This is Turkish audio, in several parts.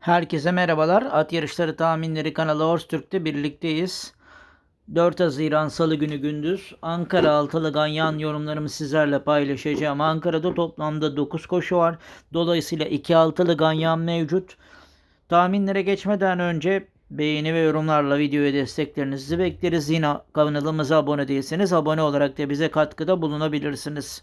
Herkese merhabalar. At yarışları tahminleri kanalı Horstürk'te birlikteyiz. 4 Haziran Salı günü gündüz Ankara altılı ganyan yorumlarımı sizlerle paylaşacağım. Ankara'da toplamda 9 koşu var. Dolayısıyla 2 altılı ganyan mevcut. Tahminlere geçmeden önce beğeni ve yorumlarla videoya desteklerinizi bekleriz. Yine kanalımıza abone değilseniz abone olarak da bize katkıda bulunabilirsiniz.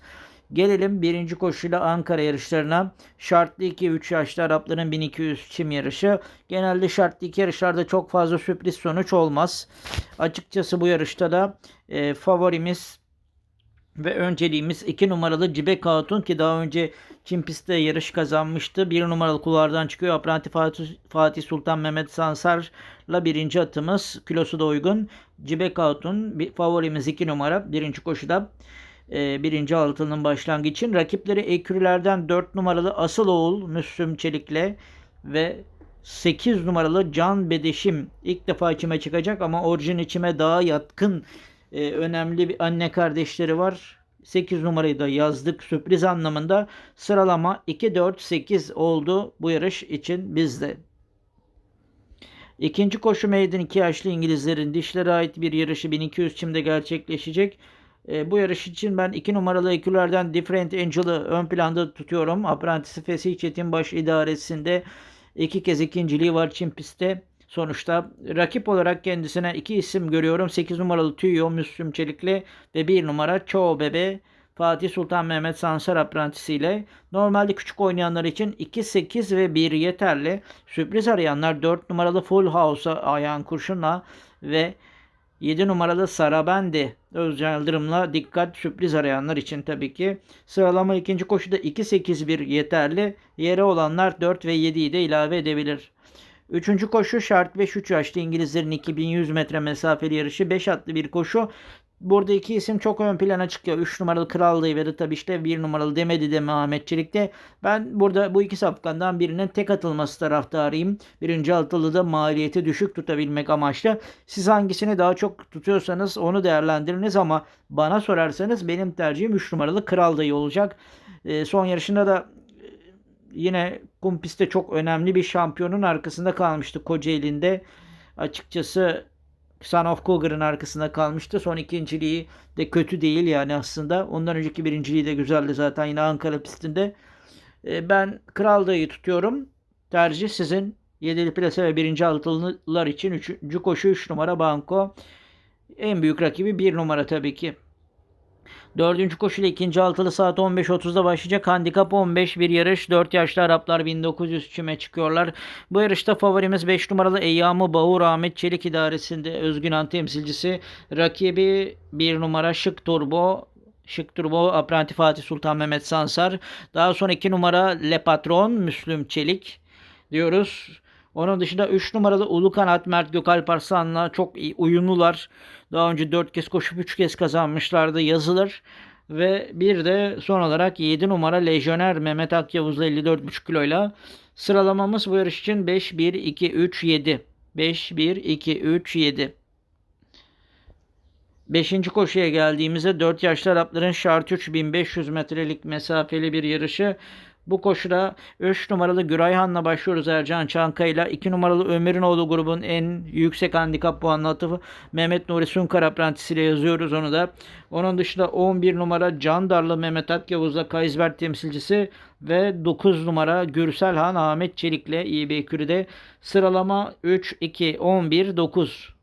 Gelelim birinci koşuyla Ankara yarışlarına. Şartlı 2-3 yaşlı Arapların 1200 çim yarışı. Genelde şartlı 2 yarışlarda çok fazla sürpriz sonuç olmaz. Açıkçası bu yarışta da e, favorimiz ve önceliğimiz 2 numaralı Cibek Hatun ki daha önce Çin pistte yarış kazanmıştı. 1 numaralı kulvardan çıkıyor. Apranti Fatih, Sultan Mehmet Sansar'la birinci atımız. Kilosu da uygun. Cibek Hatun favorimiz 2 numara. Birinci koşuda e, birinci altının başlangıcı için. Rakipleri ekürülerden 4 numaralı Asıl Oğul Müslüm Çelik'le ve 8 numaralı Can Bedeşim ilk defa içime çıkacak ama orijin içime daha yatkın e, önemli bir anne kardeşleri var. 8 numarayı da yazdık sürpriz anlamında. Sıralama 2-4-8 oldu bu yarış için bizde. İkinci koşu meydan 2 yaşlı İngilizlerin dişlere ait bir yarışı 1200 çimde gerçekleşecek. E, bu yarış için ben 2 numaralı ekülerden Different Angel'ı ön planda tutuyorum. Aprentisi Fesih Çetinbaş idaresinde iki kez ikinciliği var Çin pistte. Sonuçta rakip olarak kendisine iki isim görüyorum. 8 numaralı Tüyo Müslüm Çelikli ve 1 numara Çoğu Bebe Fatih Sultan Mehmet Sansar aprentisiyle. Normalde küçük oynayanlar için 2, 8 ve 1 yeterli. Sürpriz arayanlar 4 numaralı Full House'a ayağın kurşunla ve 7 numaralı Sarabendi Özcan Yıldırım'la dikkat sürpriz arayanlar için tabii ki. Sıralama ikinci koşuda 2-8-1 yeterli. Yere olanlar 4 ve 7'yi de ilave edebilir. Üçüncü koşu şart 5-3 yaşlı İngilizlerin 2100 metre mesafeli yarışı 5 atlı bir koşu. Burada iki isim çok ön plana çıkıyor. 3 numaralı Krallığı ve tabii işte 1 numaralı Demedi de Mehmet Çelik'te. Ben burada bu iki safkandan birinin tek atılması taraftarıyım. Birinci altılı da maliyeti düşük tutabilmek amaçlı. Siz hangisini daha çok tutuyorsanız onu değerlendiriniz ama bana sorarsanız benim tercihim 3 numaralı Krallığı olacak. E, son yarışında da e, yine kum pistte çok önemli bir şampiyonun arkasında kalmıştı Kocaeli'nde. Açıkçası Son of Cougar'ın arkasında kalmıştı. Son ikinciliği de kötü değil yani aslında. Ondan önceki birinciliği de güzeldi zaten yine Ankara pistinde. E, ben Kral Dayı tutuyorum. Tercih sizin. Yedili plase ve birinci altılılar için üçüncü koşu 3 numara Banko. En büyük rakibi 1 numara tabii ki. Dördüncü koşuyla ikinci altılı saat 15.30'da başlayacak. Handikap 15 bir yarış. 4 yaşlı Araplar 1900 çime çıkıyorlar. Bu yarışta favorimiz 5 numaralı Eyyamı Bağur Ahmet Çelik idaresinde Özgün An temsilcisi. Rakibi 1 numara Şık Turbo Şık Turbo Apranti Fatih Sultan Mehmet Sansar. Daha sonra 2 numara Le Patron Müslüm Çelik diyoruz. Onun dışında 3 numaralı Ulu Kanat Mert Gökalp Arslan'la çok uyumlular. Daha önce 4 kez koşup 3 kez kazanmışlardı yazılır. Ve bir de son olarak 7 numara Lejyoner Mehmet Akyavuz'la 54,5 kiloyla sıralamamız bu yarış için 5, 1, 2, 3, 7. 5, 1, 2, 3, 7. Beşinci koşuya geldiğimizde 4 yaşlı Arapların şart 3500 metrelik mesafeli bir yarışı. Bu koşuda 3 numaralı Gürayhan'la başlıyoruz Ercan Çankaya 2 numaralı Ömer'in oğlu grubun en yüksek handikap puanlı atıfı Mehmet Nuri Sunkar aprentisiyle yazıyoruz onu da. Onun dışında 11 numara Candarlı Mehmet Akyavuz'la Kaysbert temsilcisi ve 9 numara Gürsel Han Ahmet Çelik'le İB Kürü'de sıralama 3, 2, 11, 9.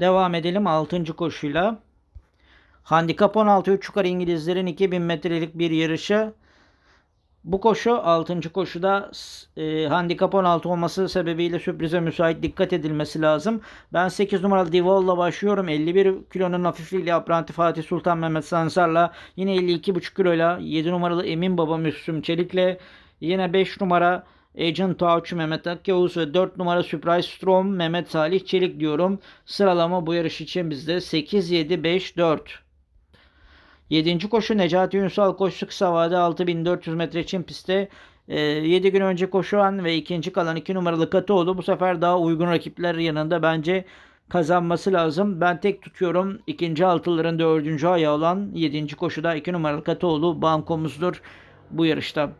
Devam edelim 6. koşuyla. Handikap 16 3 yukarı İngilizlerin 2000 metrelik bir yarışı. Bu koşu 6. koşuda e, handikap 16 olması sebebiyle sürprize müsait dikkat edilmesi lazım. Ben 8 numaralı Divol'la başlıyorum. 51 kilonun hafifliğiyle Apranti Fatih Sultan Mehmet Sansar'la yine 52,5 kiloyla 7 numaralı Emin Baba Müslüm Çelik'le yine 5 numara Agent Touch Mehmet Akyavuz ve 4 numara Surprise Strom Mehmet Salih Çelik diyorum. Sıralama bu yarış için bizde 8, 7, 5, 4. 7. koşu Necati Ünsal koşusu kısa vade 6400 metre için pistte 7 e, gün önce koşuan ve ikinci kalan 2 numaralı Katoğlu bu sefer daha uygun rakipler yanında bence kazanması lazım. Ben tek tutuyorum. İkinci altıların dördüncü ayağı olan 7. koşuda 2 numaralı Katoğlu bankomuzdur. bu yarışta.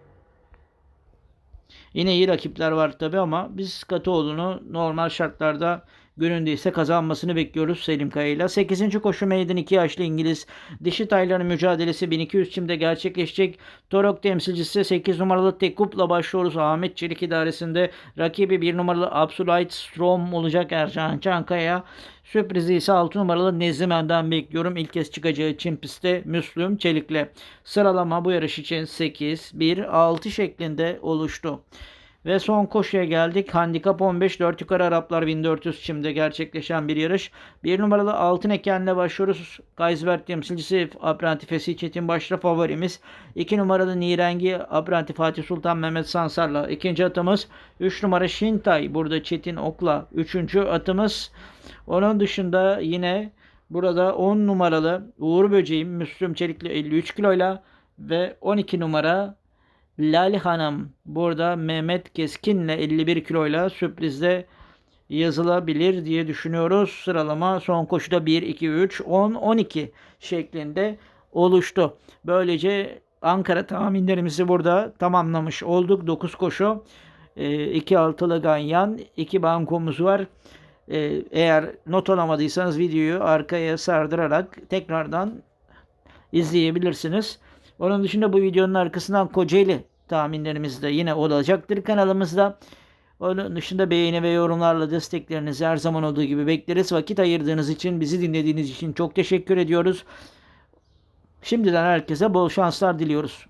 Yine iyi rakipler var tabi ama biz Katıoğlu'nu normal şartlarda günündeyse kazanmasını bekliyoruz Selim Kaya ile. 8. koşu meydan 2 yaşlı İngiliz dişi tayların mücadelesi 1200 çimde gerçekleşecek. Torok temsilcisi 8 numaralı Tekup'la başlıyoruz. Ahmet Çelik idaresinde rakibi 1 numaralı Absolute Strom olacak Ercan Çankaya. Sürprizi ise 6 numaralı Nezimen'den bekliyorum. İlk kez çıkacağı için pistte Müslüm Çelik'le. Sıralama bu yarış için 8, 1, 6 şeklinde oluştu. Ve son koşuya geldik. Handikap 15 4 yukarı Araplar 1400 çimde gerçekleşen bir yarış. Bir numaralı Altın Eken'le başlıyoruz. Kaysbert temsilcisi Apranti Fesih Çetin başta favorimiz. 2 numaralı Nirengi Apranti Fatih Sultan Mehmet Sansar'la. ikinci atımız 3 numara Şintay. Burada Çetin Ok'la. Üçüncü atımız. Onun dışında yine burada 10 numaralı Uğur Böceğim Müslüm Çelikli 53 kiloyla ve 12 numara Lali Hanım burada Mehmet Keskin'le 51 kiloyla sürprizde yazılabilir diye düşünüyoruz. Sıralama son koşuda 1, 2, 3, 10, 12 şeklinde oluştu. Böylece Ankara tahminlerimizi burada tamamlamış olduk. 9 koşu, 2 altılı ganyan, 2 bankomuz var. Ee, Eğer not alamadıysanız videoyu arkaya sardırarak tekrardan izleyebilirsiniz. Onun dışında bu videonun arkasından Kocaeli tahminlerimiz de yine olacaktır kanalımızda. Onun dışında beğeni ve yorumlarla desteklerinizi her zaman olduğu gibi bekleriz. Vakit ayırdığınız için, bizi dinlediğiniz için çok teşekkür ediyoruz. Şimdiden herkese bol şanslar diliyoruz.